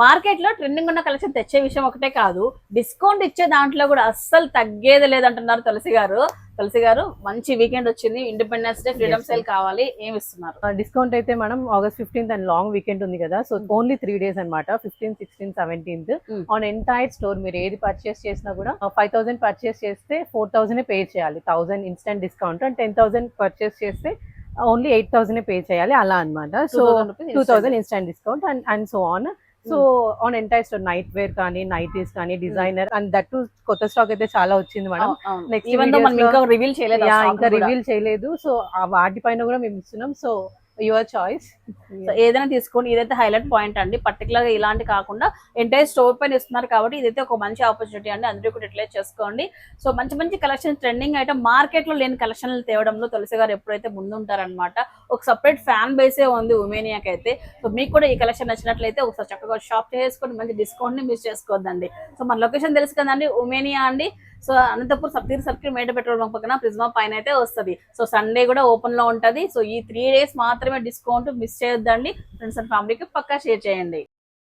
మార్కెట్లో ట్రెండింగ్ ఉన్న కలెక్షన్ తెచ్చే విషయం ఒకటే కాదు డిస్కౌంట్ ఇచ్చే దాంట్లో కూడా అస్సలు తగ్గేది లేదంటున్నారు తులసి గారు. తులసి గారు మంచి వీకెండ్ వచ్చింది ఇండిపెండెన్స్ డే ఫ్రీడమ్ సేల్ కావాలి ఏమి ఇస్తున్నారు? డిస్కౌంట్ అయితే మనం August fifteenth and long weekend ఉంది కదా సో ఓన్లీ త్రీ డేస్ అన్నమాట fifteen sixteen seventeenth. On entire store మీరు ఏది పర్చేస్ చేసినా కూడా ఫైవ్ థౌసండ్ పర్చేస్ చేస్తే ఫోర్ థౌసండ్ పే చేయాలి thousand instant discount and ten thousand purchase చేస్తే ఓన్లీ ఎయిట్ థౌసండ్ పే చేయాలి అలా అన్నమాట. So 2000 rupees two. Thousand instant discount and and so on so on entire store night wear కానీ nighties కానీ designer and that కొత్త stock అయితే చాలా వచ్చింది మేడం. videos ఇంకా రివీల్ చేయలేదు ఇంకా రివీల్ చేయలేదు. సో వాటిపైన కూడా మేము ఇస్తున్నాం. సో యువర్ చాయిస్ సో ఏదైనా తీసుకోండి. ఇదైతే హైలైట్ పాయింట్ అండి. పర్టికులర్గా ఇలాంటి కాకుండా ఎంటైర్ స్టోర్ పైన ఇస్తున్నారు కాబట్టి ఇదైతే ఒక మంచి ఆపర్చునిటీ అండి. అందరూ కూడా యూటిలైజ్ చేసుకోండి. సో మంచి మంచి కలెక్షన్ ట్రెండింగ్ ఐటమ్ మార్కెట్లో లేని కలెక్షన్లు తేవడంలో తులసి గారు ఎప్పుడైతే ముందుంటారనమాట ఒక సపరేట్ ఫ్యాన్ బేసే ఉంది ఉమేనియాకి అయితే. సో మీకు కూడా ఈ కలెక్షన్ నచ్చినట్లయితే ఒకసారి చక్కగా షాప్ చేసుకొని మంచి డిస్కౌంట్ని మిస్ చేసుకోవద్దండి. సో మన లొకేషన్ తెలుసు కదండి ఉమేనియా అండి. సో అనంతపూర్ సబ్దీర్ సర్కిల్ మేడ పెట్రోల్ బంక్ పక్కన ప్రిజ్మా పైన అయితే వస్తుంది. సో సండే కూడా ఓపెన్లో ఉంటది. సో ఈ త్రీ డేస్ మాత్రమే డిస్కౌంట్ మిస్ చేయొద్దండి. ఫ్రెండ్స్ అండ్ ఫ్యామిలీకి పక్కా షేర్ చేయండి.